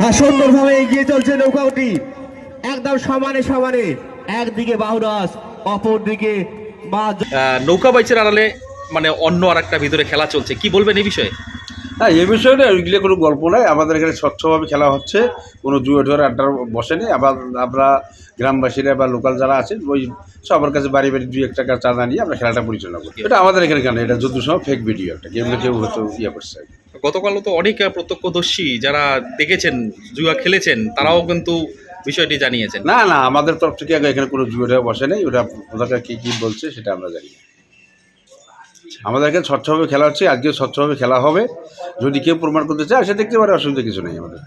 হ্যাঁ সুন্দরভাবে এগিয়ে চলছে নৌকাটি একদম সমানে সমানে। একদিকে বাহুরাস অপর দিকে নৌকা বাইচের আড়ালে মানে অন্য আর একটা ভিতরে খেলা চলছে। কি বলবেন এই বিষয়ে? হ্যাঁ এ বিষয়ে না ওইগুলো কোনো গল্প নয় আমাদের এখানে স্বচ্ছভাবে খেলা হচ্ছে। কোনো জুয়ে টুয়ার আড্ডার বসেনি আবার আমরা গ্রামবাসীরা বা লোকাল যারা আছেন ওই সবার কাছে বাড়ি বাড়ি দুই এক টাকা চাঁদা নিয়ে আমরা খেলাটা পরিচালনা করি। এটা আমাদের এখানে কেন? এটা যত সময় ফেক ভিডিও একটা। এগুলো কেউ হয়তো ইয়ে করছে। গতকালও তো অনেক প্রত্যক্ষদর্শী যারা দেখেছেন জুয়া খেলেছেন তারাও কিন্তু বিষয়টি জানিয়েছেন। না না আমাদের তরফ থেকে এখানে কোনো জুয়ে টুয়া বসে নেই। ওটা ওদেরকে কী কী বলছে সেটা আমরা জানি না। আমাদের এখানে স্বচ্ছভাবে খেলা হচ্ছে আজকে স্বচ্ছভাবে খেলা হবে। যদি কেউ প্রমাণ করতে চায়, সে দেখতে পারে, অসুবিধা কিছু নেই আমাদের।